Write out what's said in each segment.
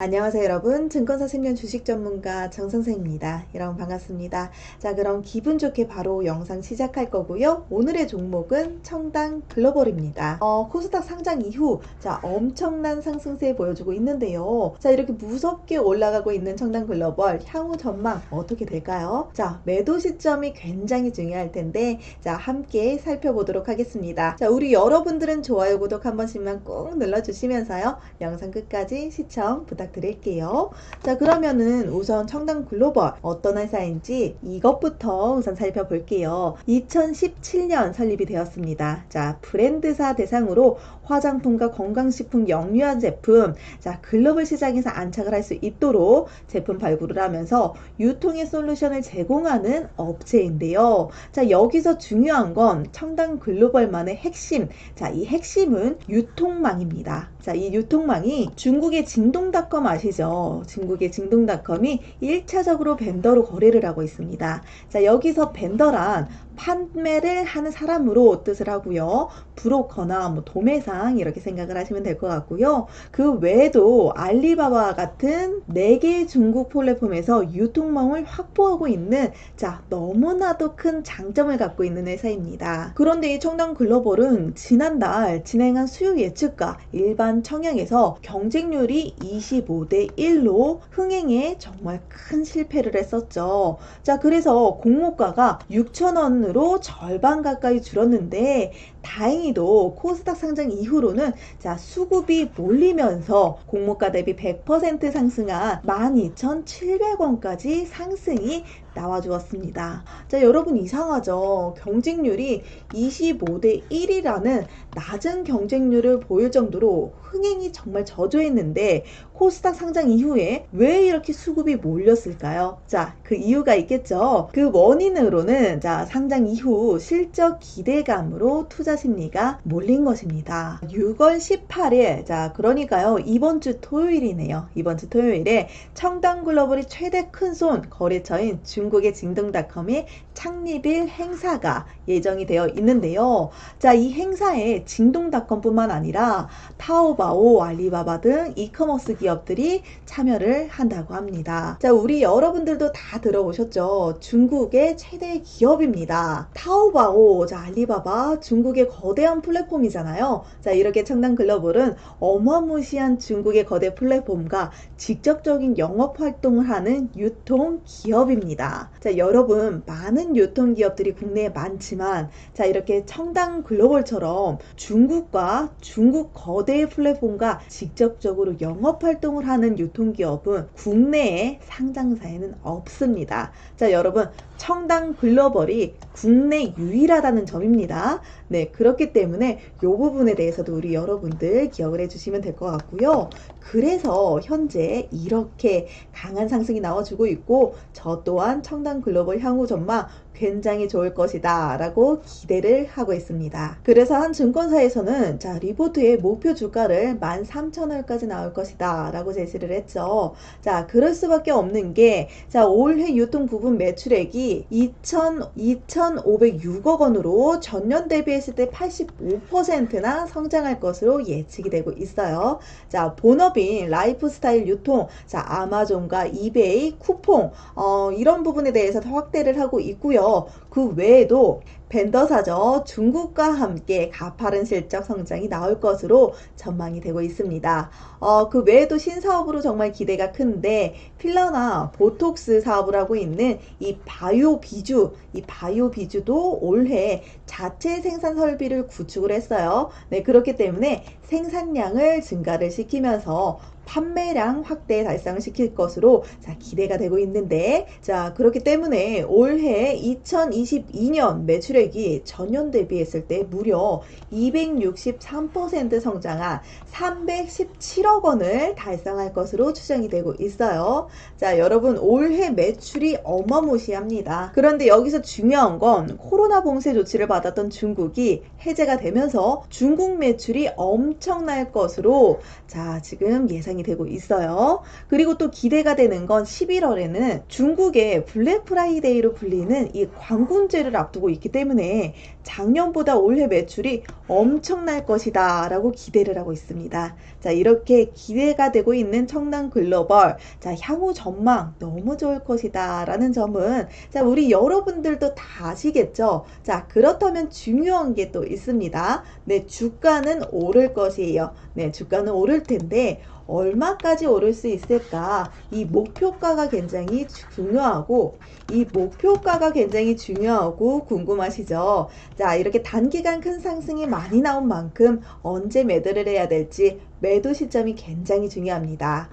안녕하세요 여러분. 증권사 생명 주식 전문가 정선생입니다. 여러분 반갑습니다. 자 그럼 기분 좋게 바로 영상 시작할 거고요. 오늘의 종목은 청당 글로벌입니다. 어, 코스닥 상장 이후 자 엄청난 상승세 보여주고 있는데요. 자 이렇게 무섭게 올라가고 있는 청당 글로벌 향후 전망 어떻게 될까요? 자 매도 시점이 굉장히 중요할 텐데 자 함께 살펴보도록 하겠습니다. 자 우리 여러분들은 좋아요 구독 한 번씩만 꾹 눌러주시면서요. 영상 끝까지 시청 부탁드립니다 부탁드릴게요. 자, 그러면은 우선 청당 글로벌 어떤 회사인지 이것부터 우선 살펴볼게요. 2017년 설립이 되었습니다. 자, 브랜드사 대상으로 화장품과 건강식품, 영유아 제품, 자, 글로벌 시장에서 안착을 할 수 있도록 제품 발굴을 하면서 유통의 솔루션을 제공하는 업체인데요. 자, 여기서 중요한 건 청당 글로벌만의 핵심. 자, 이 핵심은 유통망입니다. 자, 이 유통망이 중국의 징동닷컴 아시죠? 중국의 징동닷컴이 1차적으로 벤더로 거래를 하고 있습니다. 자, 여기서 벤더란 판매를 하는 사람으로 뜻을 하고요. 브로커나 뭐 도매 상 이렇게 생각을 하시면 될 것 같고요. 그 외에도 알리바바 같은 4개의 중국 플랫폼에서 유통망을 확보하고 있는 자 너무나도 큰 장점을 갖고 있는 회사입니다. 그런데 이 청당 글로벌은 지난달 진행한 수요 예측과 일반 청약에서 경쟁률이 25대 1로 흥행에 정말 큰 실패를 했었죠. 자 그래서 공모가가 6천원 원으로 절반 가까이 줄었는데 다행히도 코스닥 상장 이후 로는 자 수급이 몰리면서 공모가 대비 100% 상승한 12,700원까지 상승이 나와주었습니다. 자, 여러분 이상하죠? 경쟁률이 25대 1이라는 낮은 경쟁률을 보일 정도로 흥행이 정말 저조했는데 코스닥 상장 이후에 왜 이렇게 수급이 몰렸을까요? 자, 그 이유가 있겠죠. 그 원인으로는 자, 상장 이후 실적 기대감으로 투자 심리가 몰린 것입니다. 6월 18일, 자, 그러니까요. 이번 주 토요일이네요. 이번 주 토요일에 청당 글로벌이 최대 큰손 거래처인 중국의 징동닷컴의 창립일 행사가 예정이 되어 있는데요. 자, 이 행사에 징동닷컴뿐만 아니라 타오바오, 알리바바 등 이커머스 기업 들이 참여를 한다고 합니다. 자, 우리 여러분들도 다 들어보셨죠? 중국의 최대 기업입니다. 타오바오, 자, 알리바바, 중국의 거대한 플랫폼이잖아요. 자, 이렇게 청당 글로벌은 어마무시한 중국의 거대 플랫폼과 직접적인 영업 활동을 하는 유통 기업입니다. 자, 여러분, 많은 유통 기업들이 국내에 많지만, 자, 이렇게 청당 글로벌처럼 중국과 중국 거대 플랫폼과 직접적으로 영업 활동 을 하는 유통 기업은 국내에 상장사에는 없습니다. 자, 여러분, 청당 글로벌이 국내 유일하다는 점입니다. 네, 그렇기 때문에 이 부분에 대해서도 우리 여러분들 기억을 해주시면 될 것 같고요. 그래서 현재 이렇게 강한 상승이 나와주고 있고 저 또한 청당 글로벌 향후 전망 굉장히 좋을 것이다 라고 기대를 하고 있습니다. 그래서 한 증권사에서는 자 리포트의 목표 주가를 13,000원까지 나올 것이다 라고 제시를 했죠. 자 그럴 수밖에 없는 게 자 올해 유통 부분 매출액이 2,000, 2,506억 원으로 전년 대비했을 때 85%나 성장할 것으로 예측이 되고 있어요. 자 본업인 라이프스타일 유통 자 아마존과 이베이 쿠폰 어, 이런 부분에 대해서 확대를 하고 있고요. 그 외에도 벤더사죠. 중국과 함께 가파른 실적 성장이 나올 것으로 전망이 되고 있습니다. 어, 그 외에도 신사업으로 정말 기대가 큰데 필러나 보톡스 사업을 하고 있는 이 바이오 비주, 이 바이오 비주도 올해 자체 생산 설비를 구축을 했어요. 네, 그렇기 때문에 생산량을 증가를 시키면서 판매량 확대 달성을 시킬 것으로 자, 기대가 되고 있는데 자, 그렇기 때문에 올해 2022년 매출액이 전년 대비했을 때 무려 263% 성장한 317억 원을 달성할 것으로 추정이 되고 있어요. 자, 여러분 올해 매출이 어마무시합니다. 그런데 여기서 중요한 건 코로나 봉쇄 조치를 받았던 중국이 해제가 되면서 중국 매출이 엄청날 것으로 자, 지금 예상이 진행이 되고 있어요. 그리고 또 기대가 되는 건 11월에는 중국의 블랙 프라이데이로 불리는 이 광군제를 앞두고 있기 때문에 작년보다 올해 매출이 엄청날 것이다 라고 기대를 하고 있습니다. 자, 이렇게 기대가 되고 있는 청담 글로벌. 자, 향후 전망 너무 좋을 것이다 라는 점은 자, 우리 여러분들도 다 아시겠죠? 자, 그렇다면 중요한 게 또 있습니다. 네, 주가는 오를 것이에요. 네, 주가는 오를 텐데 얼마까지 오를 수 있을까? 이 목표가가 굉장히 중요하고 이 목표가가 굉장히 중요하고 궁금하시죠? 자, 이렇게 단기간 큰 상승이 많이 나온 만큼 언제 매도를 해야 될지 매도 시점이 굉장히 중요합니다.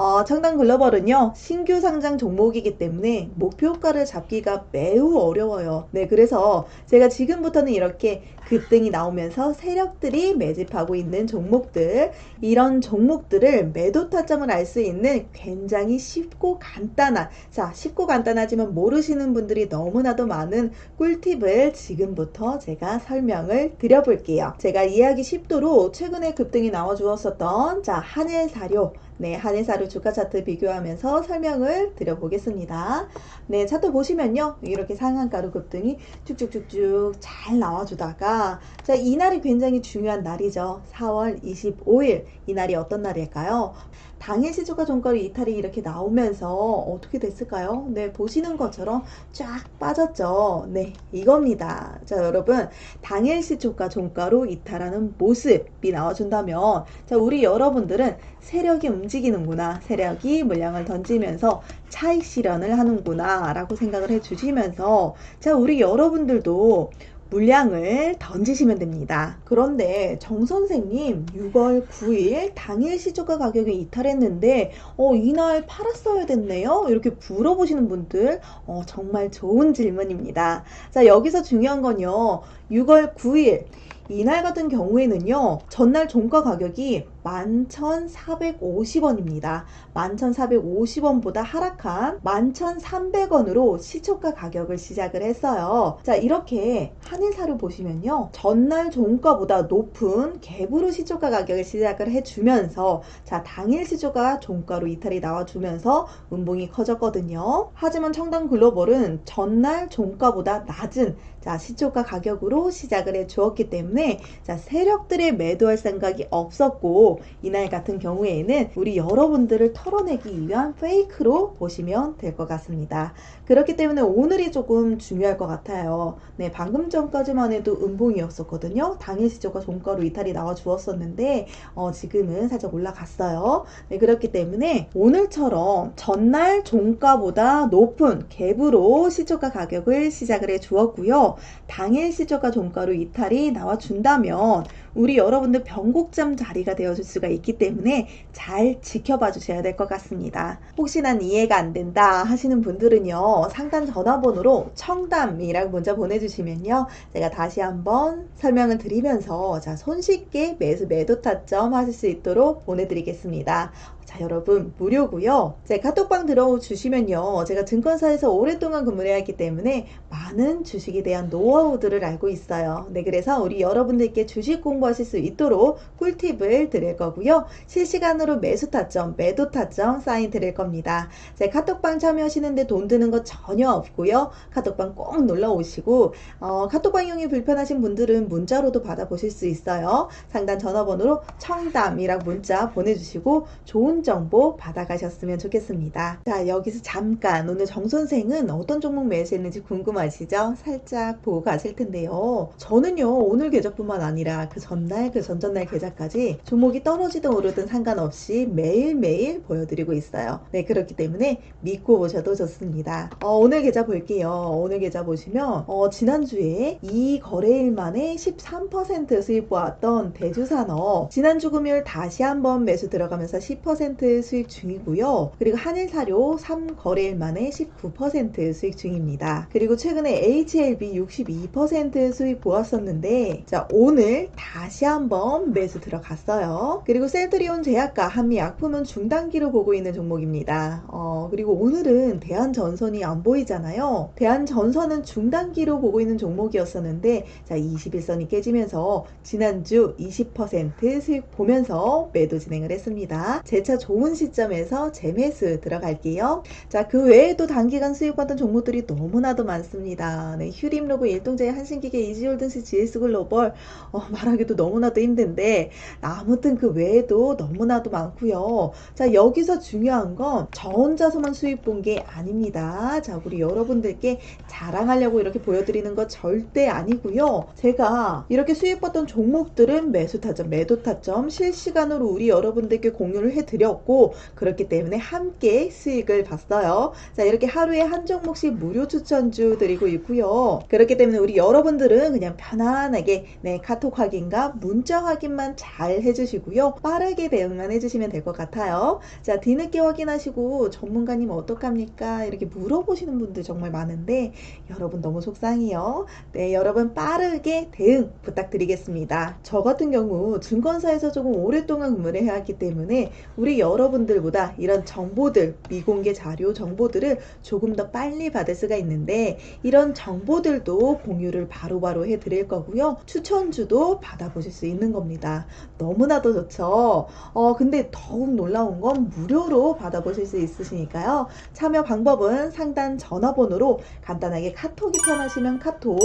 어, 청담 글로벌은요, 신규 상장 종목이기 때문에 목표가를 잡기가 매우 어려워요. 네, 그래서 제가 지금부터는 이렇게 급등이 나오면서 세력들이 매집하고 있는 종목들, 이런 종목들을 매도 타점을 알 수 있는 굉장히 쉽고 간단한, 자, 쉽고 간단하지만 모르시는 분들이 너무나도 많은 꿀팁을 지금부터 제가 설명을 드려볼게요. 제가 이해하기 쉽도록 최근에 급등이 나와 주었었던, 자, 한일사료, 네, 한일사료 주가 차트 비교하면서 설명을 드려보겠습니다. 네, 차트 보시면요. 이렇게 상한가로 급등이 쭉쭉쭉쭉 잘 나와주다가 자, 이날이 굉장히 중요한 날이죠. 4월 25일. 이날이 어떤 날일까요? 당일 시초가 종가로 이탈이 이렇게 나오면서 어떻게 됐을까요? 네, 보시는 것처럼 쫙 빠졌죠. 네, 이겁니다. 자, 여러분, 당일 시초가 종가로 이탈하는 모습이 나와준다면, 자, 우리 여러분들은 세력이 움직이는구나. 세력이 물량을 던지면서 차익 실현을 하는구나. 라고 생각을 해 주시면서, 자, 우리 여러분들도 물량을 던지시면 됩니다. 그런데 정 선생님 6월 9일 당일 시초가 가격이 이탈했는데 어 이날 팔았어야 됐네요. 이렇게 물어보시는 분들 어 정말 좋은 질문입니다. 자 여기서 중요한 건요. 6월 9일 이날 같은 경우에는요, 전날 종가 가격이 11,450원입니다. 11,450원보다 하락한 11,300원으로 시초가 가격을 시작을 했어요. 자, 이렇게 한일사를 보시면요, 전날 종가보다 높은 갭으로 시초가 가격을 시작을 해주면서, 자, 당일 시초가 종가로 이탈이 나와주면서 음봉이 커졌거든요. 하지만 청담 글로벌은 전날 종가보다 낮은 자, 시초가 가격으로 시작을 해 주었기 때문에 자, 세력들의 매도할 생각이 없었 고 이날 같은 경우에는 우리 여러분들을 털어내기 위한 페이크로 보시면 될 것 같습니다. 그렇기 때문에 오늘이 조금 중요할 것 같아요. 네, 방금 전까지만 해도 음봉이었었거든요. 당일 시초가 종가로 이탈이 나와 주었었는데 어, 지금은 살짝 올라갔어요. 네, 그렇기 때문에 오늘처럼 전날 종가보다 높은 갭으로 시초가 가격을 시작을 해 주었고요. 당일 시초가 종가로 이탈이 나와 준다면 우리 여러분들 변곡점 자리가 되어줄 수가 있기 때문에 잘 지켜봐 주셔야 될 것 같습니다. 혹시나 이해가 안 된다 하시는 분들은요, 상단 전화번호로 청담이라고 문자 보내주시면요, 제가 다시 한번 설명을 드리면서 자, 손쉽게 매수 매도 타점 하실 수 있도록 보내드리겠습니다. 자, 여러분, 무료고요. 제 카톡방 들어주시면요. 제가 증권사에서 오랫동안 근무를 해왔기 때문에 많은 주식에 대한 노하우들을 알고 있어요. 네, 그래서 우리 여러분들께 주식 공부하실 수 있도록 꿀팁을 드릴 거고요. 실시간으로 매수 타점, 매도 타점 사인 드릴 겁니다. 제 카톡방 참여하시는데 돈 드는 거 전혀 없고요. 카톡방 꼭 놀러 오시고, 어, 카톡방 이용이 불편하신 분들은 문자로도 받아보실 수 있어요. 상단 전화번호로 청담이라고 문자 보내주시고, 좋은 정보 받아가셨으면 좋겠습니다. 자, 여기서 잠깐 오늘 정 선생은 어떤 종목 매수했는지 궁금하시죠? 살짝 보고 가실 텐데요. 저는요, 오늘 계좌뿐만 아니라 그 전날, 그 전전날 계좌까지 종목이 떨어지든 오르든 상관없이 매일매일 보여드리고 있어요. 네, 그렇기 때문에 믿고 보셔도 좋습니다. 어, 오늘 계좌 볼게요. 오늘 계좌 보시면, 어, 지난주에 이 거래일 만에 13% 수익 보았던 대주산업, 지난주 금요일 다시 한번 매수 들어가면서 10% 수익 중이고요. 그리고 한일사료 3거래일 만에 19% 수익 중입니다. 그리고 최근에 HLB 62% 수익 보았었는데 자 오늘 다시 한번 매수 들어갔어요. 그리고 셀트리온 제약과 한미약품은 중단기로 보고 있는 종목입니다. 어, 그리고 오늘은 대한전선이 안 보이잖아요. 대한전선은 중단기로 보고 있는 종목이었었는데 자 21선이 깨지면서 지난주 20% 수익 보면서 매도 진행을 했습니다. 제차 좋은 시점에서 재매수 들어갈게요. 자, 그 외에도 단기간 수익받던 종목들이 너무나도 많습니다. 네, 휴림로그, 일동제의 한신기계, 이지홀든스, GS글로벌 어, 말하기도 너무나도 힘든데 아무튼 그 외에도 너무나도 많고요. 자, 여기서 중요한 건 저 혼자서만 수익 본 게 아닙니다. 자, 우리 여러분들께 자랑하려고 이렇게 보여드리는 거 절대 아니고요. 제가 이렇게 수익 봤던 종목들은 매수 타점, 매도 타점 실시간으로 우리 여러분들께 공유를 해드 렸고 그렇기 때문에 함께 수익을 봤어요. 자, 이렇게 하루에 한 종목씩 무료 추천주 드리고 있고요. 그렇기 때문에 우리 여러분들은 그냥 편안하게 네, 카톡 확인과 문자 확인만 잘 해주시고요. 빠르게 대응만 해주시면 될 것 같아요. 자, 뒤늦게 확인하시고 전문가님 어떡합니까? 이렇게 물어보시는 분들 정말 많은데 여러분 너무 속상해요. 네, 여러분 빠르게 대응 부탁드리겠습니다. 저 같은 경우 증권사에서 조금 오랫동안 근무를 해왔기 때문에 우리 여러분들보다 이런 정보들, 미공개 자료 정보들을 조금 더 빨리 받을 수가 있는데 이런 정보들도 공유를 바로바로 해드릴 거고요. 추천주도 받아보실 수 있는 겁니다. 너무나도 좋죠. 어, 근데 더욱 놀라운 건 무료로 받아보실 수 있으시니까요. 참여 방법은 상단 전화번호로 간단하게 카톡이 편하시면 카톡,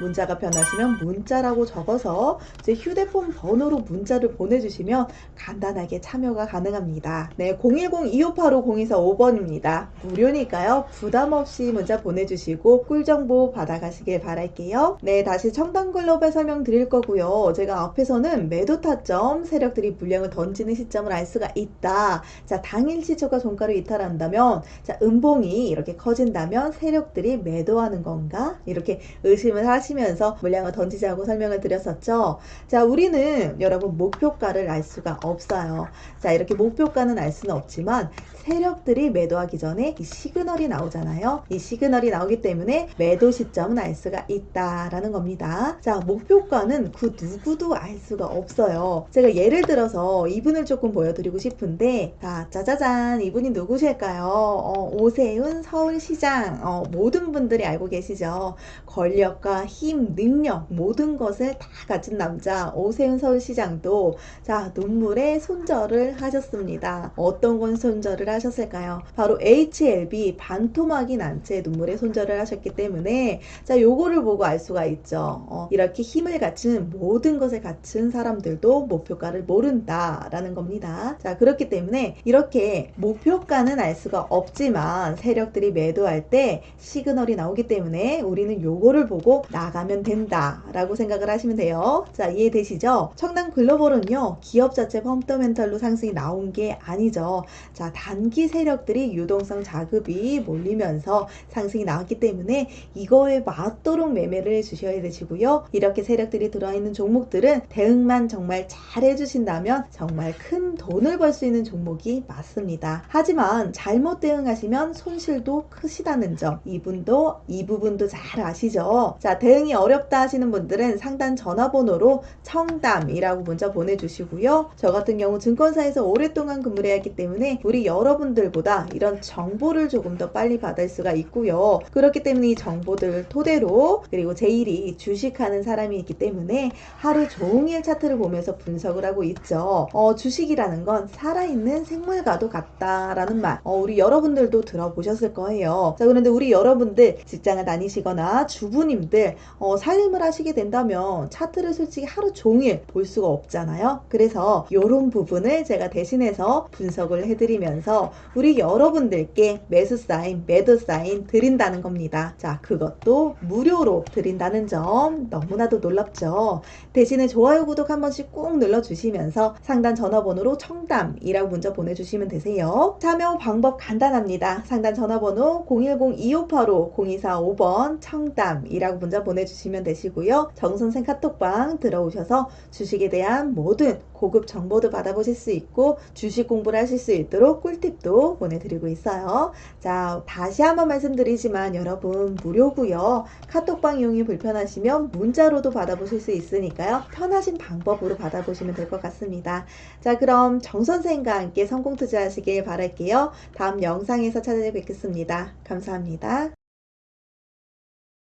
문자가 편하시면 문자라고 적어서 제 휴대폰 번호로 문자를 보내주시면 간단하게 참여가 가능합니다. 네, 010-2585-0245번입니다. 무료니까요. 부담 없이 문자 보내주시고 꿀정보 받아가시길 바랄게요. 네, 다시 청담 글로벌 설명 드릴 거고요. 제가 앞에서는 매도 타점, 세력들이 물량을 던지는 시점을 알 수가 있다. 자, 당일 시초가 종가로 이탈한다면, 자, 음봉이 이렇게 커진다면 세력들이 매도하는 건가? 이렇게 의심을 하시면서 물량을 던지자고 설명을 드렸었죠. 자, 우리는 여러분 목표가를 알 수가 없어요. 자, 이렇게 목표 가는 알 수는 없지만 세력들이 매도하기 전에 이 시그널이 나오잖아요. 이 시그널이 나오기 때문에 매도 시점은 알 수가 있다라는 겁니다. 자, 목표가는 그 누구도 알 수가 없어요. 제가 예를 들어서 이분을 조금 보여드리고 싶은데, 자, 짜자잔, 이분이 누구실까요? 어, 오세훈 서울시장. 어, 모든 분들이 알고 계시죠? 권력과 힘, 능력, 모든 것을 다 가진 남자, 오세훈 서울시장도, 자, 눈물에 손절을 하셨습니다. 어떤 건 손절을 하셨을까요? 바로 HLB 반토막이 난채 눈물에 손절을 하셨기 때문에 자 요거를 보고 알 수가 있죠. 어, 이렇게 힘을 갖춘 모든 것을 갖춘 사람들도 목표가를 모른다라는 겁니다. 자 그렇기 때문에 이렇게 목표가는 알 수가 없지만 세력들이 매도할 때 시그널이 나오기 때문에 우리는 요거를 보고 나가면 된다라고 생각을 하시면 돼요. 자 이해되시죠? 청담 글로벌은요 기업 자체 펀더멘털로 상승이 나온 게 아니죠. 자 단기 세력들이 유동성 자급이 몰리면서 상승이 나왔기 때문에 이거에 맞도록 매매를 해주셔야 되시고요. 이렇게 세력들이 들어있는 종목들은 대응만 정말 잘 해주신다면 정말 큰 돈을 벌 수 있는 종목이 맞습니다. 하지만 잘못 대응하시면 손실도 크시다는 점 이분도 이 부분도 잘 아시죠? 자 대응이 어렵다 하시는 분들은 상단 전화번호로 청담이라고 문자 보내주시고요. 저 같은 경우 증권사에서 오랫동안 근무를 했기 때문에 우리 여러 분들보다 이런 정보를 조금 더 빨리 받을 수가 있고요. 그렇기 때문에 이 정보들 토대로 그리고 제 일이 주식하는 사람이 있기 때문에 하루 종일 차트를 보면서 분석을 하고 있죠. 어, 주식이라는 건 살아있는 생물과도 같다라는 말 어, 우리 여러분들도 들어보셨을 거예요. 자 그런데 우리 여러분들 직장을 다니시거나 주부님들 어, 살림을 하시게 된다면 차트를 솔직히 하루 종일 볼 수가 없잖아요. 그래서 이런 부분을 제가 대신해서 분석을 해드리면서 우리 여러분들께 매수 사인, 매도 사인 드린다는 겁니다. 자, 그것도 무료로 드린다는 점 너무나도 놀랍죠. 대신에 좋아요, 구독 한 번씩 꼭 눌러주시면서 상단 전화번호로 청담이라고 문자 보내주시면 되세요. 참여 방법 간단합니다. 상단 전화번호 010-2585-0245번 청담이라고 문자 보내주시면 되시고요. 정선생 카톡방 들어오셔서 주식에 대한 모든 고급 정보도 받아보실 수 있고 주식 공부를 하실 수 있도록 꿀팁도 보내드리고 있어요. 자, 다시 한번 말씀드리지만 여러분 무료고요. 카톡방 이용이 불편하시면 문자로도 받아보실 수 있으니까요. 편하신 방법으로 받아보시면 될 것 같습니다. 자, 그럼 정 선생과 함께 성공 투자하시길 바랄게요. 다음 영상에서 찾아뵙겠습니다. 감사합니다.